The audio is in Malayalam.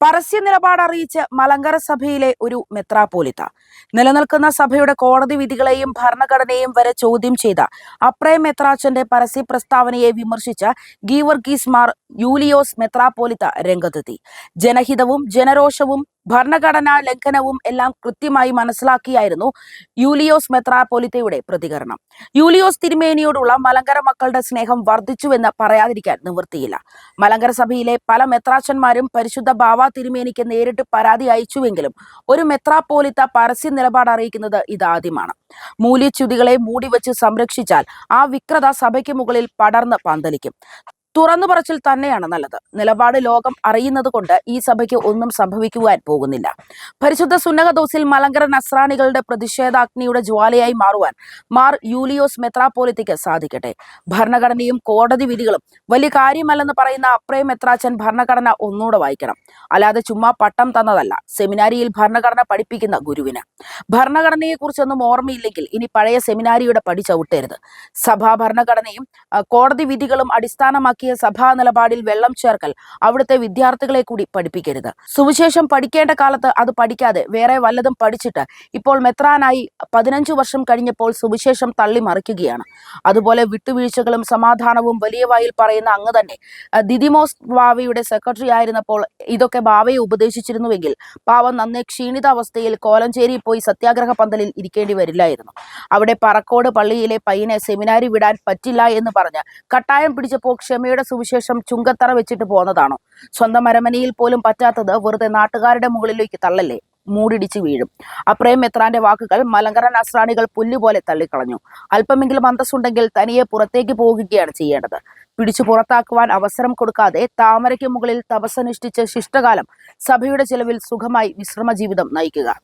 പരസ്യ നിലപാട് അറിയിച്ച് മലങ്കര സഭയിലെ ഒരു മെത്രാപോലിത്ത നിലനിൽക്കുന്ന സഭയുടെ കോടതി വിധികളെയും ഭരണഘടനയും വരെ ചോദ്യം ചെയ്ത അപ്രേ മെത്രാച്ചന്റെ പരസ്യ പ്രസ്താവനയെ വിമർശിച്ച ഗീവർഗീസ് മാർ യൂലിയോസ് മെത്രാപോലിത്ത രംഗത്തെത്തി. ജനഹിതവും ജനരോഷവും ഭരണഘടനാ ലംഘനവും എല്ലാം കൃത്യമായി മനസ്സിലാക്കിയായിരുന്നു യൂലിയോസ് മെത്രാപോലിത്തയുടെ പ്രതികരണം. യൂലിയോസ് തിരുമേനിയോടുള്ള മലങ്കര മക്കളുടെ സ്നേഹം വർദ്ധിച്ചുവെന്ന് പറയാതിരിക്കാൻ നിവൃത്തിയില്ല. മലങ്കര സഭയിലെ പല മെത്രാച്ചന്മാരും പരിശുദ്ധ ബാവ തിരുമേനിക്ക് നേരിട്ട് പരാതി അയച്ചുവെങ്കിലും ഒരു മെത്രാപോലിത്ത പരസ്യ നിലപാട് അറിയിക്കുന്നത് ഇതാദ്യമാണ്. മൂല്യച്യുതികളെ മൂടിവെച്ച് സംരക്ഷിച്ചാൽ ആ വിക്രത സഭയ്ക്ക് മുകളിൽ പടർന്ന് പന്തലിക്കും. തുറന്നു പറച്ചിൽ തന്നെയാണ് നല്ലത്. നിലപാട് ലോകം അറിയുന്നത് കൊണ്ട് ഈ സഭയ്ക്ക് ഒന്നും സംഭവിക്കുവാൻ പോകുന്നില്ല. പരിശുദ്ധ സുന്നഹദോസിൽ മലങ്കര നസ്രാണികളുടെ പ്രതിഷേധാഗ്നിയുടെ ജ്വാലയായി മാറുവാൻ മാർ യൂലിയോസ് മെത്രാപോലിത്തയ്ക്ക് സാധിക്കട്ടെ. ഭരണഘടനയും കോടതി വിധികളും വലിയ കാര്യമല്ലെന്ന് പറയുന്ന അപ്രേ മെത്രാച്ചൻ ഭരണഘടന ഒന്നുകൂടെ വായിക്കണം. അല്ലാതെ ചുമ്മാ പട്ടം തന്നതല്ല. സെമിനാരിയിൽ ഭരണഘടന പഠിപ്പിക്കുന്ന ഗുരുവിന്. ഭരണഘടനയെക്കുറിച്ചൊന്നും ഓർമ്മയില്ലെങ്കിൽ ഇനി പഴയ സെമിനാരിയുടെ പടി ചവിട്ടരുത്. സഭാ ഭരണഘടനയും കോടതി വിധികളും അടിസ്ഥാനമാക്കിയ സഭാ നിലപാടിൽ വെള്ളം ചേർക്കൽ അവിടുത്തെ വിദ്യാർത്ഥികളെ കൂടി പഠിപ്പിക്കരുത്. സുവിശേഷം പഠിക്കേണ്ട കാലത്ത് അത് പഠിക്കാതെ വേറെ വല്ലതും പഠിച്ചിട്ട് ഇപ്പോൾ മെത്രാനായി പതിനഞ്ചു വർഷം കഴിഞ്ഞപ്പോൾ സുവിശേഷം തള്ളി മറിക്കുകയാണ് അതുപോലെ വിട്ടുവീഴ്ചകളും സമാധാനവും വലിയ വായിൽ പറയുന്ന അങ്ങ് തന്നെ. ദിദിമോസ് വാവിയുടെ സെക്രട്ടറി ആയിരുന്നപ്പോൾ ഇതൊക്കെ ബാവയെ ഉപദേശിച്ചിരുന്നുവെങ്കിൽ പാവം നന്നേ ക്ഷീണിത അവസ്ഥയിൽ കോലഞ്ചേരി പോയി സത്യാഗ്രഹ പന്തലിൽ ഇരിക്കേണ്ടി വരില്ലായിരുന്നു. അവിടെ പറക്കോട് പള്ളിയിലെ പയ്യനെ സെമിനാരി വിടാൻ പറ്റില്ല എന്ന് പറഞ്ഞ് കട്ടായം പിടിച്ചപ്പോൾ ക്ഷമയുടെ സുവിശേഷം ചുങ്കത്തറ വെച്ചിട്ട് പോന്നതാണോ. സ്വന്തം അരമനയിൽ പോലും പറ്റാത്തത് വെറുതെ നാട്ടുകാരുടെ മുകളിലേക്ക് തള്ളല്ലേ? മൂടിടിച്ച് വീഴും. അപ്രേം മെത്രാന്റെ വാക്കുകൾ മലങ്കര നസ്രാണികൾ പുല്ലുപോലെ തള്ളിക്കളഞ്ഞു. അല്പമെങ്കിലും അന്തസ്സുണ്ടെങ്കിൽ തനിയെ പുറത്തേക്ക് പോകുകയാണ് ചെയ്യേണ്ടത്. പിടിച്ചു പുറത്താക്കുവാൻ അവസരം കൊടുക്കാതെ താമരയ്ക്ക് മുകളിൽ തപസ്സനുഷ്ഠിച്ച് ശിഷ്ടകാലം സഭയുടെ ചെലവിൽ സുഖമായി വിശ്രമ ജീവിതം നയിക്കുക.